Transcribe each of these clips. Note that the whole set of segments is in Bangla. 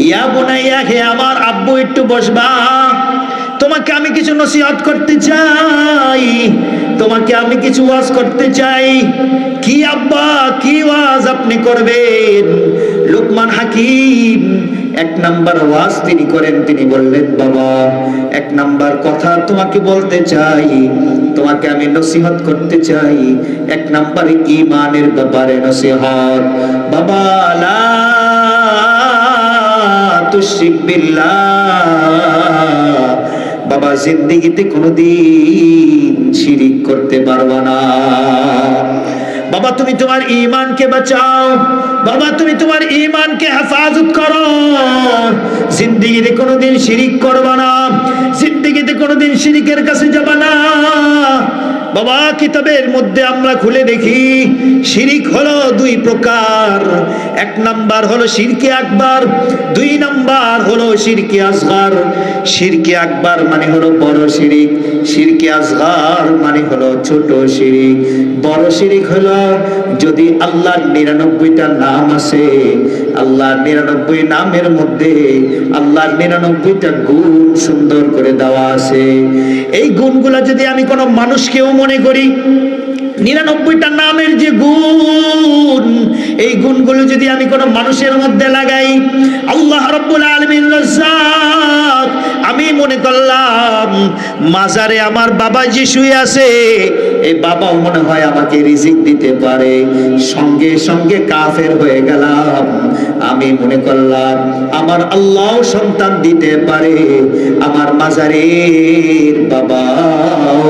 ইয়া বোনাইয়া, হে আমার আব্বু, একটু বসবা। তোমাকে আমি কিছু নসিহত করতে চাই। তোমাকে আমি কিছু ওয়াজ করতে চাই। কি আব্বা, কি ওয়াজ আপনি করবেন? লোকমান হাকিম, এক নাম্বার ওয়াজ তিনি করেন, তিনি বললেন, বাবা, এক নাম্বার কথা তোমাকে বলতে চাই, তোমাকে আমি নসিহত করতে চাই। এক নাম্বার ইমানের ব্যাপারে নসিহত। বাবা, লা তুশরিক বাবা, জিন্দিগিতে কোনোদিন শিরিক করতে পারবা না। বাবা, তুমি তোমার ইমানকে বাঁচাও। বাবা, তুমি তোমার ইমানকে হেফাজত করো। জিন্দিগিতে কোনোদিন শিরিক করবা না। জিন্দিগিতে কোনোদিন শিরিকের কাছে যাবা না। বাবা, কিতাবের মধ্যে আমরা খুলে দেখি, শিরিক হলো দুই প্রকার। এক নাম্বার হলো শিরকে আকবার, দুই নাম্বার হলো শিরকে আসগার। শিরকে আকবার মানে হলো বড় শিরিক, শিরকে আসগার মানে হলো ছোট শিরিক। বড় শিরিক হলো যদি আল্লাহর নিরানব্বইটা নাম আছে আল্লাহর নিরানব্বই নামের মধ্যে আল্লাহর নিরানব্বইটা গুণ সুন্দর করে দেওয়া আছে। এই গুণগুলা যদি আমি কোনো মানুষকেও মনে করি, নিরানব্বইটা নামের যে গুণ, এই গুণগুলো যদি আমি কোনো মানুষের মধ্যে লাগাই, আল্লাহ রব্বুল আলমিন আমি মনে করলাম, মাজারে আমার বাবা যে শুয়ে আছে, এই বাবাও মনে হয় আমাকে রিজিক দিতে পারে। সঙ্গে সঙ্গে কাফের হয়ে গেলাম। আমি মনে করলাম, আমার আল্লাহ সন্তান দিতে পারে, আমার মাজারের বাবাও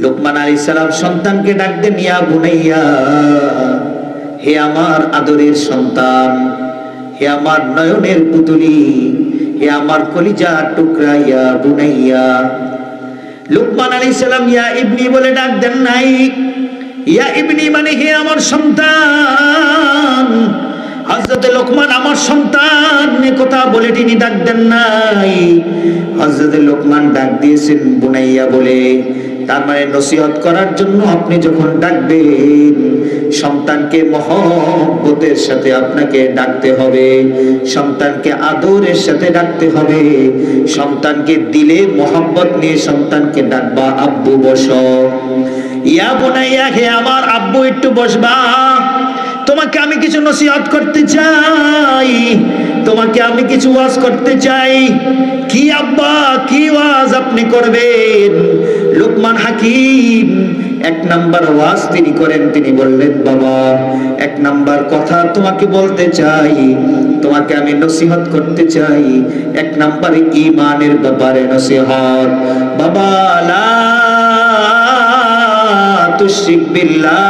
লোকমান আলী সালাম সন্তানকে ডাক দেন ইয়া বুনাইয়া, হে আমার আদরের সন্তান, হে আমার নয়নের পুতুলি, হে আমার কলিজা টুকরা, ইয়া বুনাইয়া। লোকমান আলী সালাম, ইয়া ইবনি বলে ডাক দেন নাই। ইয়া ইবনি মানে হে আমার সন্তান। হজরত লোকমান আমার সন্তান কথা বলে তিনি ডাক দেন নাই। হজরত লোকমান ডাক দিয়েছেন, বুনাইয়া বলে। তার মানে নসিহত করার জন্য আপনি যখন ডাকবেন, সন্তানকে মহব্বতের সাথে আপনাকে ডাকতে হবে, সন্তানকে আদরের সাথে ডাকতে হবে, সন্তানকে দিলে মহব্বত নিয়ে সন্তানকে ডাকবা, আব্বু, বস। ইয়া বোনাইয়া, হে আমার আব্বু, একটু বসবা। তোমাকে আমি কিছু নসিহত করতে চাই। তোমাকে আমি কিছু ওয়াজ করতে চাই। কি আব্বা, কি ওয়াজ আপনি করবেন? লোকমান হাকিম, এক নাম্বার ওয়াজ তিনি করেন, তিনি বললেন, বাবা, এক নাম্বার কথা তোমাকে বলতে চাই, তোমাকে আমি নসিহত করতে চাই, এক নাম্বার ইমানের ব্যাপারে নসিহত। বাবা, লা তুশরিক বিল্লাহ,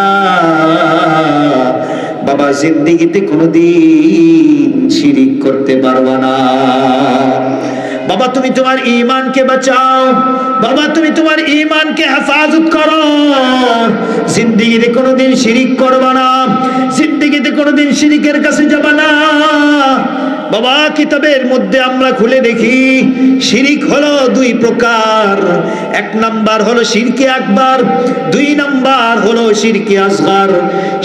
বাবা, জিন্দিগিতে কোনোদিন শিরিক করতে পারবা না। বাবা, তুমি তোমার ইমানকে বাঁচাও। বাবা, তুমি তোমার ইমানকে হেফাজত করো। জিন্দিগিতে কোনোদিন শিরিক করবা না। জিন্দিগিতে কোনোদিন শিরিকের কাছে যাবা না। বাবা কিতাবের মধ্যে আমরা খুলে দেখি, শিরিক হলো দুই প্রকার। এক নাম্বার হলো শিরকে আকবার, দুই নাম্বার হলো শিরকে আসগার।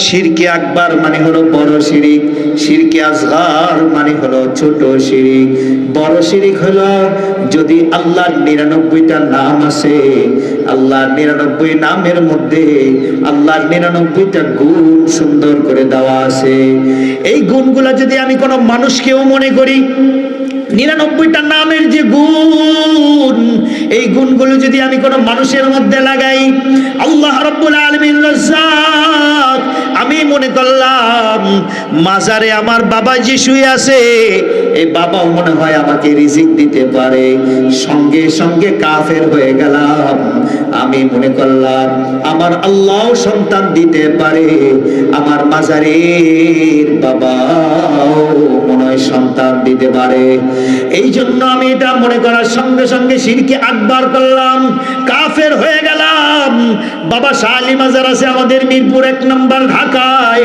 শিরকে আকবার মানে হলো বড় শিরিক, শিরকে আসগার মানে হলো ছোট শিরিক। বড় শিরিক হলো যদি আল্লাহর নিরানব্বইটা নাম আছে আল্লাহর নিরানব্বই নামের মধ্যে আল্লাহর নিরানব্বইটা গুণ সুন্দর করে দেওয়া আছে। এই গুণগুলা যদি আমি কোনো মানুষকেও মনে করি। নিরানব্বইটা নামের যে গুণ, এই গুণগুলো যদি আমি কোনো মানুষের মধ্যে লাগাই, আল্লাহ রব্বুল আলমিন আমি মনে করলাম, মাজারে আমার বাবা যে শুয়ে আছে, এই বাবাও মনে হয় আমাকে রিজিক দিতে পারে। সঙ্গে সঙ্গে কাফের হয়ে গেলাম। আমি মনে করলাম, আমার আল্লাহ সন্তান দিতে পারে। আমার মাজারের মনে হয় সন্তান দিতে পারে। এই জন্য আমি এটা মনে করার সঙ্গে সঙ্গে সিরকে আকবার করলাম। কাফের হয়ে গেলাম। বাবা শালি মাজার আছে আমাদের মিরপুর এক নম্বর ঢাকায়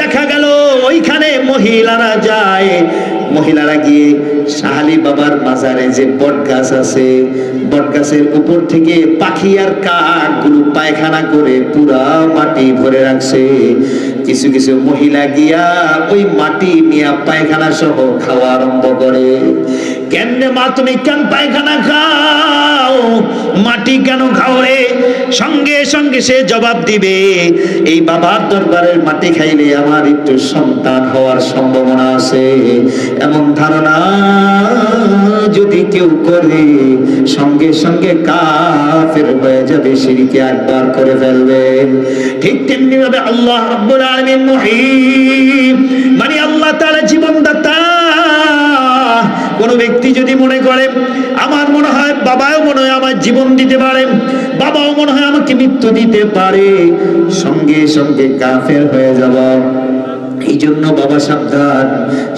দেখা গেল ওইখানে মহিলারা যায়। মহিলারা গিয়ে শাহালি বাবার মাজারে যে বট গাছ আছে বট গাছের উপর থেকে পাখি আর কাকগুলো পায়খানা করে পুরা মাটি ভরে রাখছে। কিছু কিছু মহিলা গিয়া ওই মাটি নিয়ে পায়খানা সহ খাওয়া আরম্ভ করে। কেমনে মা তুমি কেন পায়খানা খাও? মাটি কেন খাও রে? সঙ্গে সঙ্গে সে জবাব দিবে, এই বাবার দরবারের মাটি খাইলে আমার একটু সন্তান হওয়ার সম্ভাবনা আছে। এমন ধারণা যদি কেউ করে, সঙ্গে সঙ্গে কাফের হয়ে যাবে, সিঁড়িকে একবার করে ফেলবে। ঠিক তেমনি ভাবে আল্লাহ রাব্বুল আলামিন মুহিব মানে আল্লাহ তাআলা জীবনদাতা কোন ব্যক্তি যদি মনে করে, আমার মনে হয় বাবাও মনে হয় আমার জীবন দিতে পারে, বাবাও মনে হয় আমাকে মৃত্যু দিতে পারে, সঙ্গে সঙ্গে কাফের হয়ে যাব। এই জন্য বাবা সাবধান,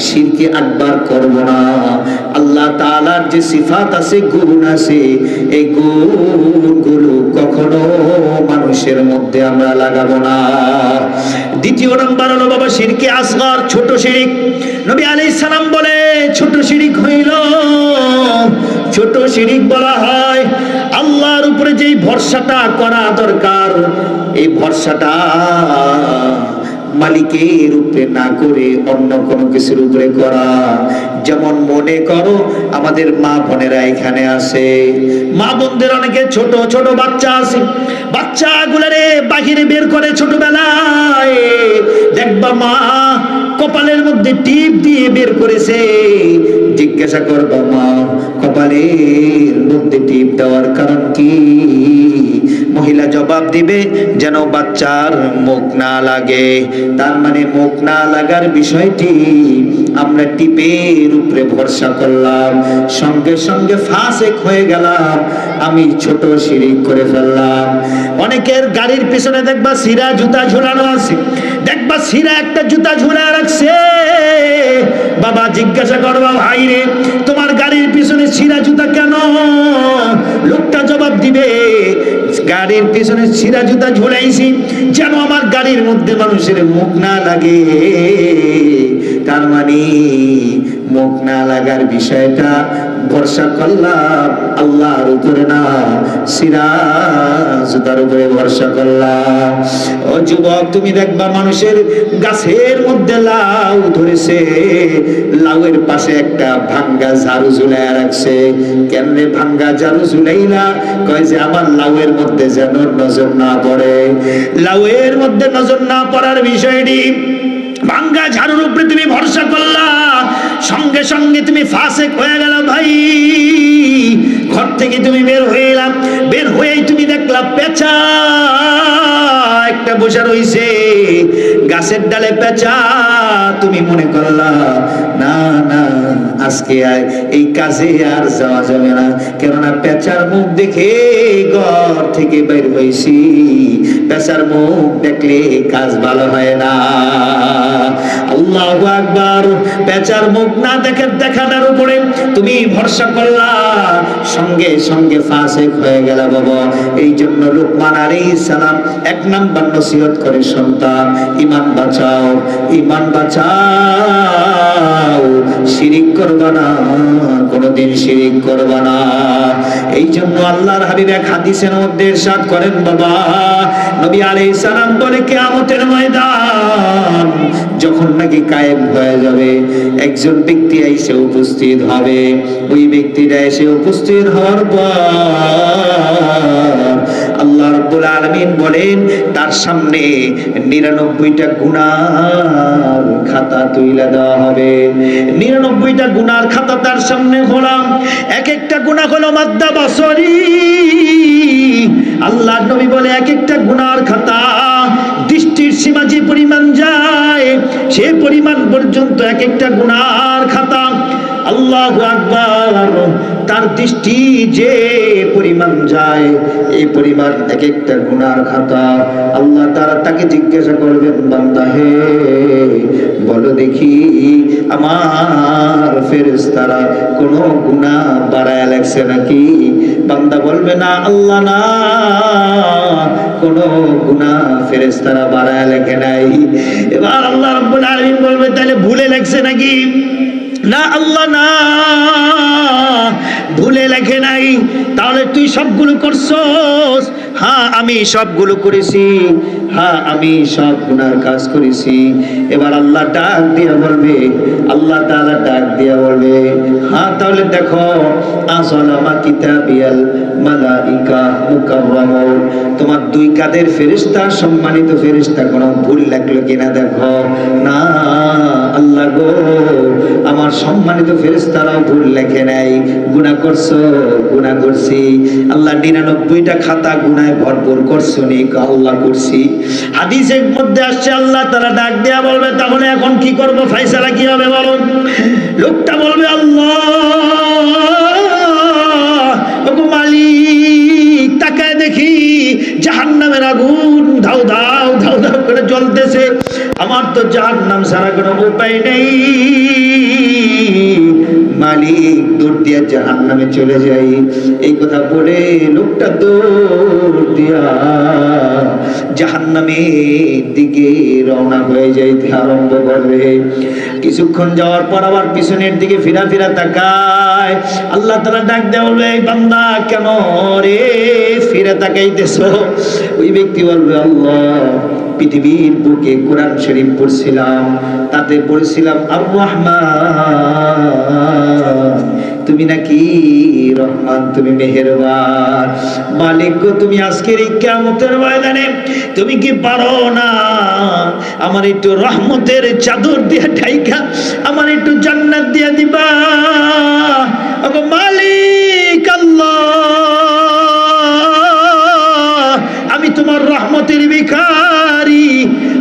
শিরকে আকবার করব না। আল্লাহ তাআলার যে সিফাত আছে গুণ আছে, এই গুণগুলো কখনো মানুষের মধ্যে আমরা লাগাবো না। দ্বিতীয় নাম্বার হলো বাবা শিরকে আসগর, ছোট শিরিক। নবী আলাইহিস সালাম বলে, ছোট শিরিক হইল, ছোট শিরিক বলা হয়, আল্লাহর উপরে যেই ভরসাটা করা দরকার, এই ভরসাটা মালিকের উপরে না করে অন্য কোনো কিছুর উপরে করা। যেমন মনে করো, আমাদের মা বোনেরা এখানে আছে মা বোনদের অনেকে ছোট ছোট বাচ্চা আছে। বাচ্চা গুলারে বাহিরে বের করে ছোটবেলায়। দেখবা মা কপালের মধ্যে টিপ দিয়ে বের করেছে। জিজ্ঞাসা করবা, মা, কপালের মধ্যে টিপ দেওয়ার কারণ কি? মহিলা জবাব দিবে, যেন বাচ্চার মুখ না লাগে। তার মানে মুখ না লাগার বিষয়টি আমরা টিপের উপরে ভরসা করলাম। সঙ্গে সঙ্গে ফাঁসেক হয়ে গেলাম। আমি ছোট সিঁড়ি করে ফেললাম। অনেকের গাড়ির পিছনে দেখবা সিরা জুতা ঝুলানো আছে। দেখবা সিরা একটা জুতা ঝুলা রাখছে বাবা জিজ্ঞাসা করবা ভাই রে, তোমার গাড়ির পিছনে ছিঁড়া জুতা কেন? লোকটা জবাব দিবে, গাড়ির পিছনে ছিঁড়া জুতা ঝুলাইছি, যেন আমার গাড়ির মধ্যে মানুষের মুখ না লাগে। তার মানে মুখ না লাগার বিষয়টা ভরসা করলাম, আল্লাহর উপরে না, সিরাজ তার উপরে করলাম। ও যুবক, তুমি দেখবা মানুষের গাছের মধ্যে লাউ ধরেছে, লাউয়ের পাশে একটা ভাঙ্গা ঝাড়ু ঝুলাই রাখছে। কেমনে ভাঙ্গা ঝাড়ু ঝুলাইলা? কয় যে আমার লাউয়ের মধ্যে যেন নজর না পড়ে। লাউয়ের মধ্যে নজর না পড়ার বিষয়টি ভাঙ্গা ঝাড়ুর উপরে তুমি ভরসা করলা। সঙ্গে সঙ্গে তুমি ফাঁসেক হয়ে গেল ভাই। ঘর থেকে তুমি বের হয়ে এলাম বের হয়েই তুমি দেখলা পেঁচা। একটা বসে রইছে। গাছের ডালে পেঁচা। তুমি মনে করলা, না না, আজকে এই কাজে আর যাওয়া যাবে না। কেননা পেঁচার মুখ দেখে ঘর থেকে বের হয়েছি। পেঁচার মুখ দেখলে কাজ ভালো হয় না। আল্লাহ আকবার। পেঁচার মুখ না দেখে দেখাটার উপরে তুমি ভরসা করলা। সঙ্গে সঙ্গে ফাসেক হয়ে গেল বাবা। এই জন্য লোকমান আলাইহিস সালাম এক নাম্বার নসিহত করে সন্তান ইমান বাঁচাও ইমান বাঁচাও। শিরিক করবা না, কোনোদিন শিরিক করবা না। এই জন্য আল্লাহর হাবিব এক হাদিসের মধ্যে ইরশাদ করেন বাবা। নবী আলাইহিস সালাম বলে, কিয়ামতের ময়দান যখন নাকি কায়েম হয়ে যাবে, একজন ব্যক্তি এসে উপস্থিত হবে। ওই ব্যক্তিটা এসে উপস্থিত হওয়ার পর আল্লাহ রাব্বুল আলামিন বলেন, তার সামনে নিরানব্বইটা গুনার খাতা তুইলা দেওয়া হবে। নিরানব্বইটা গুনার খাতা তার সামনে হলাম। এক একটা গুণা হলো মাদ্দা বসরি। আল্লাহ নবী বলে এক একটা গুনার খাতা দৃষ্টির সীমা যে পরিমাণ পরিমাণ পর্যন্ত এক একটা গুণার খাতা তার দৃষ্টি যে পরিমাণ যায়, এই পরিমাণ এক একটা গুনার খাতা। আল্লাহ তারা তাকে জিজ্ঞাসা করবেন, বান্দা হে, বলো দেখি, আমার ফেরেশতারা কোনো গুনাহ বাড়ায় লাগছে নাকি? বান্দা বলবে, না, আল্লাহ না, কোনো গুনাহ ফেরেশতারা বাড়ায় লেখে নাই। এবার আল্লাহ রাব্বুল আলামিন বলবে, তাহলে ভুলে লাগছে নাকি? না আল্লাহ না। লেখে নাই। তাহলে তুই সবগুলো করছস? হ্যাঁ আমি সবগুলো করেছি। হ্যাঁ আমি সব গুনার কাজ করেছি। এবার আল্লাহ ডাক দিয়া বলবে, আল্লাহ তাআলা ডাক দিয়া বলবে হ্যাঁ তাহলে দেখো আসলামা কিতাবিয়াল মালাইকা মুকাররামুন তোমার দুই কাদের ফেরেশতা, সম্মানিত ফেরেশতা, কোনো ভুল লাগল কিনা দেখো? না, আল্লাহ গো, আমার সম্মানিত ফেরেশতারাও ভুল লেখে নাই, গুনাহ করছ করছি। আল্লাহ খাতা করছ হাদিসের আসছে, আল্লাহ তারা ডাক দেয়া বলবে, তাহলে এখন কি করব? লোকটা বলবে, আল্লাহ দেখি জাহান্নামের আগুন ধাও ধাও ধাও ধাও করে জ্বলতেছে। আমার তো জাহান নাম সারা কোনো উপায় নেই। মালিক দৌড় দিয়া জাহান্নামে চলে যাই। এই কথা বলে লোকটা দৌড় দিয়া জাহান জাহান্নামের দিকে রওনা হয়ে যাইতে আরম্ভ করবে কিছুক্ষণ যাওয়ার পর আবার পিছনের দিকে ফিরা ফিরা তাকায়। আল্লাহ তালা ডাক দেওয়া বলবে "এই বান্দা, কেন রে ফিরে তাকাইতেছ? ওই ব্যক্তি বলবে, আল্লাহ পৃথিবীর বুকে কোরআন শরীফ পড়ছিলাম, তাতে পড়ছিলাম রহমান তুমি নাকি রহমান, তুমি মেহেরবান। মালিক তুমি আজকের এই কিয়ামতের ময়দানে, তুমি কি পারো না? আমার একটু রহমতের চাদর দিয়ে ঢাইকা, আমার একটু জান্নাত দিয়ে দিবা। মালিক আল্লাহ, আমি তোমার রহমতের ভিখারি।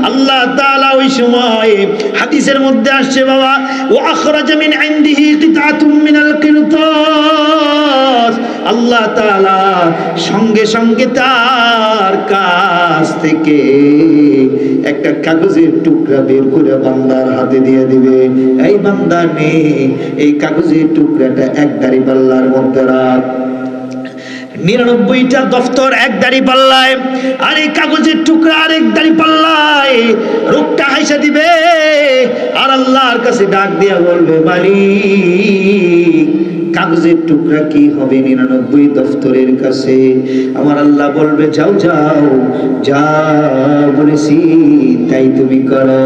আল্লাহ তাআলা ওই সময় হাদিসের মধ্যে আসছে, বাবা ও আখরাজ মিন ইনদিহি কিতাতুম মিনাল কিরতাস। আল্লাহ তাআলা সঙ্গে সঙ্গে তার কাছ থেকে একটা কাগজের টুকরা বের করে বান্দার হাতে দিয়ে দিবে। এই বান্দা নে এই কাগজের টুকরাটা এক দাড়ি পাল্লার মধ্যে রাখ। নিরানব্বইটা দফতর এক দাড়ি পাল্লায়, আর এই কাগজের টুকরা আরেক দাড়ি পাল্লায়। রোগটা হাইসা দিবে, আর আল্লাহর কাছে ডাক দিয়া বলবে, মালিক, কাগজের টুকরা কি হবে নিরানব্বই দফতরের কাছে? আমার আল্লাহ বলবে, যাও যাও যা বলেছি, তাই তুমি করো।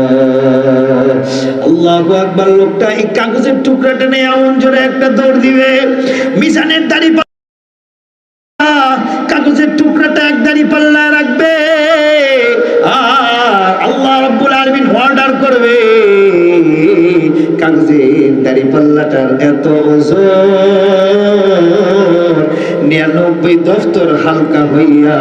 আল্লাহ আকবার, লোকটা এই কাগজের টুকরাটা নিয়ে এমন জোরে একটা দৌড় দিবে মিশানের দাড়ি দফতর হালকা হইয়া